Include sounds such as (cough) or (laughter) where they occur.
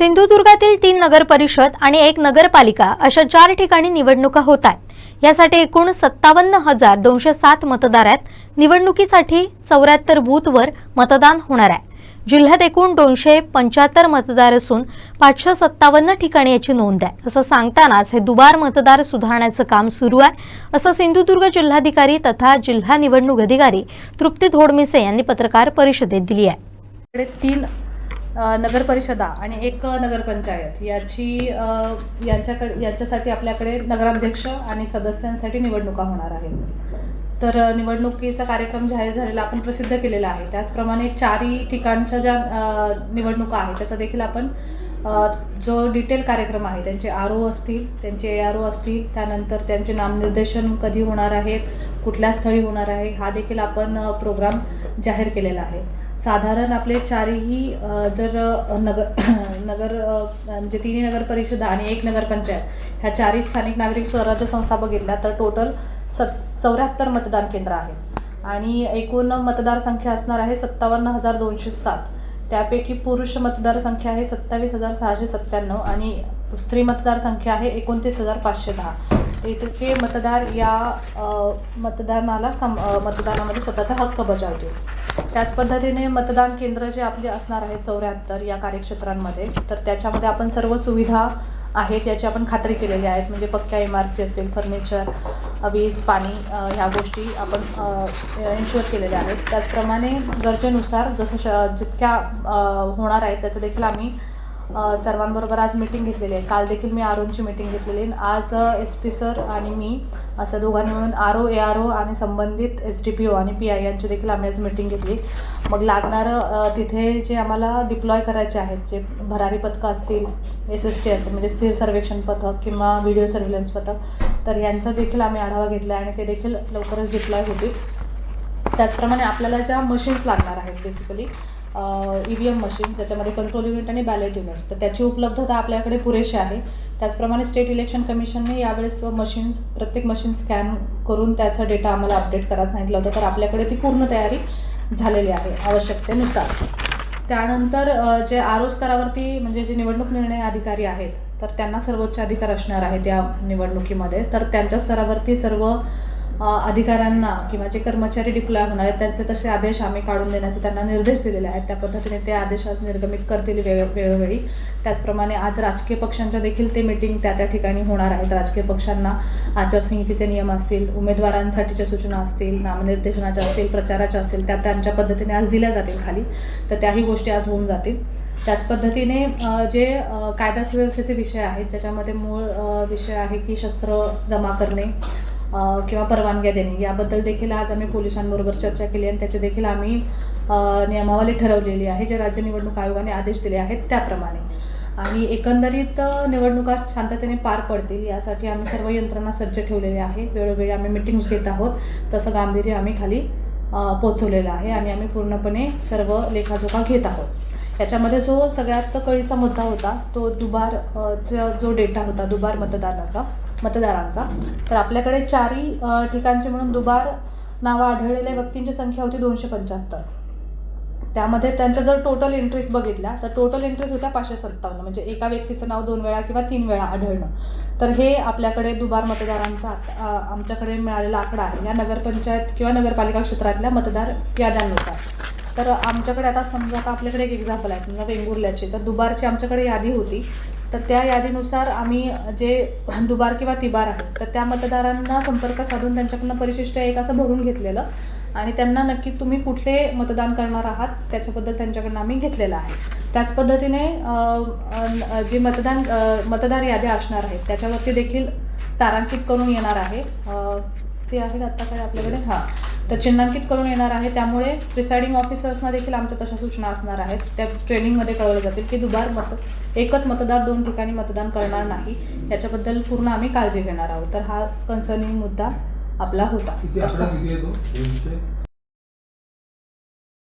सिंधुदुर्गातील तीन नगर परिषद आणि एक नगरपालिका अशा चार ठिकाणी निवडणुका होत आहेत. यासाठी एकूण सत्तावन्न हजार दोनशे सात मतदार आहेत निवडणुकीसाठी चौऱ्याहत्तर बूथवर मतदान होणार आहे. जिल्ह्यात एकूण दोनशे पंच्याहत्तर मतदार असून पाचशे सत्तावन्न ठिकाणी याची नोंद आहे. असं सांगतानाच हे दुबार मतदार सुधारण्याचं काम सुरू आहे असं सिंधुदुर्ग जिल्हाधिकारी तथा जिल्हा निवडणूक अधिकारी तृप्ती धोडमिसे यांनी पत्रकार परिषदेत दिली आहे. तीन नगरपरिषदा आणि एक नगरपंचायत याची यांच्याकडे यांच्यासाठी आपल्याकडे नगराध्यक्ष आणि सदस्यांसाठी निवडणुका होणार आहेत. तर निवडणुकीचा कार्यक्रम जाहीर झालेला आपण प्रसिद्ध केलेला आहे. त्याचप्रमाणे चारही ठिकाणच्या ज्या निवडणुका आहेत त्याचा देखील आपण जो डिटेल कार्यक्रम आहे त्यांचे आर ओ असतील त्यांचे ए आर ओ असतील त्यानंतर त्यांचे नामनिर्देशन कधी होणार आहेत कुठल्या स्थळी होणार आहे हा देखील आपण प्रोग्राम जाहीर केलेला आहे. साधारण आपले चारही जर नगर (clears throat) नगर म्हणजे तिन्ही नगर परिषदा आणि एक नगरपंचायत ह्या चारही स्थानिक नागरिक स्वराज्य संस्था बघितल्या तर टोटल सत चौऱ्याहत्तर मतदान केंद्र आहेत. आणि एकूण मतदारसंख्या असणार आहे सत्तावन्न हजार दोनशे सात. त्यापैकी पुरुष मतदारसंख्या आहे सत्तावीस हजार सहाशे सत्त्याण्णव आणि स्त्री मतदारसंख्या आहे एकोणतीस हजार पाचशे दहा. इतके मतदार या मतदानाला सम मतदानामध्ये स्वतःचा हक्क बजावतील. त्याच पद्धतीने मतदान केंद्र जे आपले असणार आहे चौऱ्याहत्तर या कार्यक्षेत्रांमध्ये तर त्याच्यामध्ये आपण सर्व सुविधा आहेत याची आपण खात्री केलेली आहेत. म्हणजे पक्क्या इमारती असेल फर्निचर वीज पाणी ह्या गोष्टी आपण इन्शुअर केलेल्या आहेत. त्याचप्रमाणे गरजेनुसार जसं श जितक्या होणार आहेत त्याचं देखील आम्ही सर्वांबरोबर आज मीटिंग घेतलेली आहे. काल देखील मी आरोची मीटिंग घेतलेली आहे. आज एस पी सर आणि मी असं दोघांनी मिळून R O A R O आणि संबंधित एस डी पी ओ आणि पी आय यांची देखील आम्ही आज मीटिंग घेतली. मग लागणारं तिथे जे आम्हाला डिप्लॉय करायचे आहेत जे भरारी पथकं असतील एस एस टी असतील म्हणजे स्थिर सर्वेक्षण पथक किंवा व्हिडिओ सर्व्हिलन्स पथक तर यांचा देखील आम्ही आढावा घेतला आहे आणि ते देखील लवकरच डिप्लॉय होतील. त्याचप्रमाणे आपल्याला ज्या मशीन्स लागणार आहेत basically E V M machine ज्याच्यामध्ये कंट्रोल युनिट आणि बॅलेट युनिट्स तर त्याची उपलब्धता आपल्याकडे पुरेशी आहे. त्याचप्रमाणे स्टेट इलेक्शन कमिशनने यावेळेस मशीन्स प्रत्येक मशीन स्कॅन करून त्याचा डेटा आम्हाला अपडेट करायला सांगितलं होतं. तर आपल्याकडे ती पूर्ण तयारी झालेली आहे आवश्यकतेनुसार. त्यानंतर जे जे आरो स्तरावरती म्हणजे जे निवडणूक निर्णय अधिकारी आहेत तर त्यांना सर्वोच्च अधिकार असणार आहेत या निवडणुकीमध्ये. तर त्यांच्या स्तरावरती सर्व अधिकाऱ्यांना किंवा जे कर्मचारी डिप्लॉय होणार आहेत त्यांचे तसे आदेश आम्ही काढून देण्याचे त्यांना निर्देश दिलेले आहेत. त्या पद्धतीने ते आदेश आज निर्गमित करतील वेळ वेळोवेळी. त्याचप्रमाणे आज राजकीय पक्षांच्या देखील ते मिटिंग त्या त्या ठिकाणी होणार आहेत. राजकीय पक्षांना आचारसंहितेचे नियम असतील उमेदवारांसाठीच्या सूचना असतील नामनिर्देशनाच्या असतील प्रचाराच्या असतील त्या त्यांच्या पद्धतीने आज दिल्या जातील खाली. तर त्याही गोष्टी आज होऊन जातील. त्याच पद्धतीने जे कायदा सुव्यवस्थेचे विषय आहेत ज्याच्यामध्ये मूळ विषय आहे की शस्त्र जमा करणे किंवा परवानग्या देणे. याबद्दल देखील आज आम्ही पोलिसांबरोबर चर्चा केली आणि त्याचे देखील आम्ही नियमावली ठरवलेली आहे. जे राज्य निवडणूक आयोगाने आदेश दिले आहेत त्याप्रमाणे. आणि एकंदरीत निवडणुका शांततेने पार पडतील यासाठी आम्ही सर्व यंत्रणा सज्ज ठेवलेली आहे वेळोवेळी आम्ही मिटिंग्स घेत आहोत. तसं गांभीर्य आम्ही खाली पोचवलेलं आहे आणि आम्ही पूर्णपणे सर्व लेखाजोखा घेत आहोत. याच्यामध्ये जो सगळ्यात कळीचा मुद्दा होता तो दुबार जो डेटा होता दुबार मतदानाचा मतदारांचा. तर आपल्याकडे चारही ठिकाणचे म्हणून दुबार नावं आढळलेल्या व्यक्तींची संख्या होती दोनशे पंच्याहत्तर. त्यामध्ये त्यांच्या जर टोटल एंट्रीज बघितल्या तर टोटल एंट्रीज होत्या पाचशे सत्तावन्न. म्हणजे एका व्यक्तीचं नाव दोन वेळा किंवा तीन वेळा आढळणं. तर हे आपल्याकडे दुबार मतदारांचा आमच्याकडे मिळालेला आकडा आहे. या नगरपंचायत किंवा नगरपालिका क्षेत्रातल्या मतदार याद्यांनुसार. तर आमच्याकडे आता समजा आता आपल्याकडे एक एक्झाम्पल आहे समजा वेंगुर्ल्याची. तर दुबारची आमच्याकडे यादी होती. तर त्या यादीनुसार आम्ही जे दुबार किंवा तिबार आहे तर त्या मतदारांना संपर्क साधून त्यांच्याकडनं परिशिष्ट एक असं भरून घेतलेलं. आणि त्यांना नक्की तुम्ही कुठले मतदान करणार आहात त्याच्याबद्दल त्यांच्याकडनं आम्ही घेतलेलं आहे. त्याच पद्धतीने जे मतदान मतदार याद्या असणार आहेत त्याच्यावरती देखील तारांकित करून येणार आहे. ते आहेत आत्ता काय आपल्याकडे? हां. तर चिन्हांकित करून येणार आहे. त्यामुळे प्रिसायडिंग ऑफिसर्सना देखील आमच्या तशा सूचना असणार आहेत. त्या ट्रेनिंगमध्ये कळवल्या जातील की दुबार मत एकच मतदार दोन ठिकाणी मतदान करणार नाही. याच्याबद्दल पूर्ण आम्ही काळजी घेणार आहोत. तर हा कन्सर्निंग मुद्दा आपला होता.